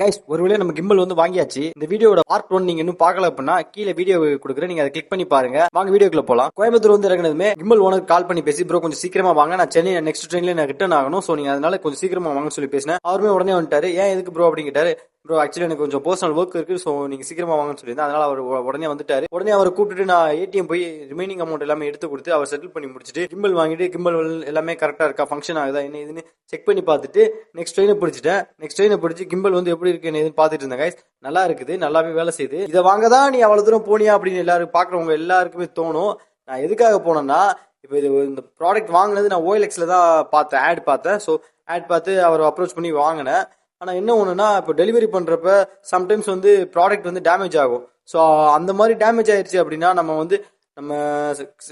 Guys ஒருவேளை நம்ம gimbal வந்து வாங்கியாச்சு. இந்த வீடியோட பார்ட் ஒன் நீங்க இன்னும் பார்க்கல அப்படின்னா கீழே வீடியோ கொடுக்குறேன். நீங்க அதை கிளிக் பண்ணி பாருங்க. வாங்க வீடியோக்குள்ள போலாம். கோயம்புத்தூர் வந்து இறங்கினதுமே கிம்பல் ஓனருக்கு கால் பண்ணி பேசி ப்ரோ கொஞ்சம் சீக்கிரமா வாங்க. நான் சென்னை நெக்ஸ்ட் ட்ரெயின்ல நான் ரிட்டர்ன் ஆகணும். சோ நீங்க அதனால கொஞ்சம் சீக்கிரமா வாங்கன்னு சொல்லி பேசினேன். அவருமே உடனே வந்துட்டாரு. ஏன் எதுக்கு ப்ரோ அப்படின்னு கேட்டாரு ப்ரோ ஆக்சுவலி எனக்கு கொஞ்சம் பர்சனல் ஒர்க் இருக்கு ஸோ நீங்கள் சீக்கிரமாக வாங்கன்னு சொல்லியிருந்தேன். அதனால அவர் உடனே வந்துட்டாரு. உடனே அவரை கூப்பிட்டு நான் ஏடிஎம் போய் ரிமைனிங் அமௌண்ட் எல்லாமே எடுத்து கொடுத்து அவர் செட்டில் பண்ணி முடிச்சுட்டு கிம்பல் வாங்கிட்டு கிம்பல் எல்லாமே கரெக்டாக இருக்கா ஃபங்க்ஷன் ஆகுதா என்ன இதுன்னு செக் பண்ணி பார்த்துட்டு நெக்ஸ்ட் ட்ரெயினை பிடிச்சிட்டேன். நெக்ஸ்ட் ட்ரெயினை பிடிச்சி கிம்பல் வந்து எப்படி இருக்கு என்ன ஏதுன்னு பார்த்துட்டு இருந்தேன் கைஸ் நல்லா இருக்குது நல்லாவே வேலை செய்யுது. இதை வாங்க தான் நீ அவ்வளோ தூரம் போனியா அப்படின்னு எல்லாரும் பார்க்குறவங்க எல்லாருக்குமே தோணும். நான் எதுக்காக போனேன்னா இப்போ இது இந்த ப்ராடக்ட் வாங்கினது நான் ஓஎல்எக்ஸில் தான் பார்த்தேன் ஆட் பார்த்தேன். ஸோ ஆட் பார்த்து அவர் அப்ரோச் பண்ணி வாங்கினேன். ஆனால் என்ன ஒன்றுனா இப்போ டெலிவரி பண்ணுறப்ப சம்டைம்ஸ் வந்து ப்ராடக்ட் வந்து டேமேஜ் ஆகும். ஸோ அந்த மாதிரி டேமேஜ் ஆயிடுச்சு அப்படின்னா நம்ம வந்து நம்ம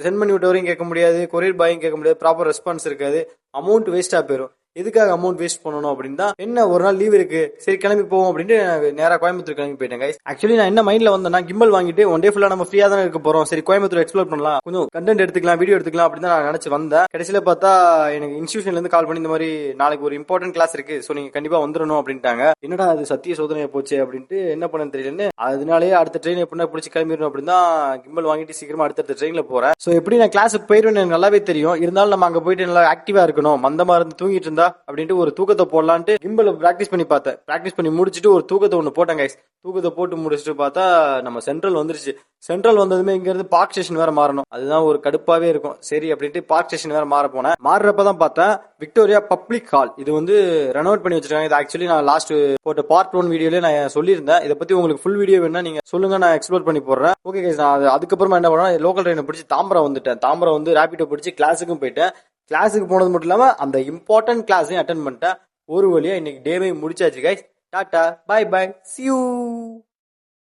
சென்ட் பண்ணி விட்டவரையும் கேட்க முடியாது கொரியர் பாயும் கேட்க முடியாது ப்ராப்பர் ரெஸ்பான்ஸ் இருக்காது அமௌண்ட் வேஸ்ட்டாக போயிடும் எதுக்காக அமௌண்ட் வேஸ்ட் பண்ணணும் அப்படின்னா என்ன ஒரு நாள் லீவ் இருக்கு சரி கிளம்பி போவோம் அப்படின்ட்டு நேராக கோயம்புத்தூர் கிளம்பி போயிட்டேன் கைஸ் ஆக்சுவலி நான் என்ன மைண்ட்ல வந்தேன்னா கிம்பல் வாங்கிட்டு ஒன் டே ஃபுல்லா நம்ம ஃப்ரீயா தானே இருக்க போறோம். சரி கோயம்புத்தூர் எக்ஸ்ப்ளோர் பண்ணலாம். கொஞ்சம் கண்டென்ட் எடுத்துக்கலாம் வீடியோ எடுத்துக்கலாம் அப்படின்னு நான் நினைச்சு வந்தேன். கடைசியில பார்த்தா எனக்கு இன்ஸ்டியூஷன்ல இருந்து கால் பண்ணி இந்த மாதிரி நாளைக்கு ஒரு இம்பார்ட்டன்ட் கிளாஸ் இருக்கு. ஸோ நீங்க கண்டிப்பா வந்துடணும் அப்படின்ட்டாங்க. என்னடா அது சத்திய சோதனையை போச்சு அப்படின்ட்டு என்ன பண்ணன்னு தெரியலன்னு அதனாலேயே அடுத்த ட்ரெயின் எப்படின்னா பிடிச்சி கிளம்பிடணும் அப்படின்னா கிம்பல் வாங்கிட்டு சீக்கிரமா அடுத்தடுத்த ட்ரெயின்ல போறேன். ஸோ எப்படி நான் கிளாஸுக்கு போயிடுவேன் எனக்கு நல்லாவே தெரியும். இருந்தாலும் நம்ம அங்க போயிட்டு நல்லா ஆக்டிவா இருக்கணும். மந்தமா இருந்து தூங்கிட்டு இருந்தா அப்படின்ட்டு ஒரு தூக்கத்தை போடலான்ட்டு கிம்பல் பிராக்டிஸ் பண்ணி பார்த்தேன். பிராக்டிஸ் பண்ணி முடிச்சுட்டு ஒரு தூக்கத்தை ஒன்று போட்டேன் கைஸ் தூக்கத்தை போட்டு முடிச்சுட்டு பார்த்தா நம்ம சென்ட்ரல் வந்துருச்சு. சென்ட்ரல் வந்ததுமே இங்க இருந்து பார்க் ஸ்டேஷன் வேற மாறணும். அதுதான் ஒரு கடுப்பாவே இருக்கும். சரி அப்படின்ட்டு பார்க் ஸ்டேஷன் வேற மாற போனேன். மாறுறப்ப தான் பார்த்தேன் விக்டோரியா பப்ளிக் ஹால் இது வந்து ரெனோவேட் பண்ணி வச்சிருக்காங்க. இது ஆக்சுவலி நான் லாஸ்ட் போட்ட பார்ட் ஒன் வீடியோல நான் சொல்லியிருந்தேன். இதை பத்தி உங்களுக்கு ஃபுல் வீடியோ வேணா நீங்க சொல்லுங்க நான் எக்ஸ்ப்ளோர் பண்ணி போடுறேன். ஓகே கைஸ் நான் அதுக்கப்புறமா என்ன பண்ணேன் லோக்கல் ட்ரெயினை பிடிச்சி தாம்பரம் வந்துட்டேன். தாம்பரம் வந்து ரேபிடோ பிடிச்சி கிளாஸுக்கும் போயிட்டேன். கிளாஸுக்கு போனது மட்டும் இல்லாமல் அந்த இம்பார்ட்டன்ட் கிளாஸையும் அட்டன் பண்ணிட்டேன். ஒரு வழியாக இன்னைக்கு டேவே முடிச்சாச்சு guys tata bye bye see you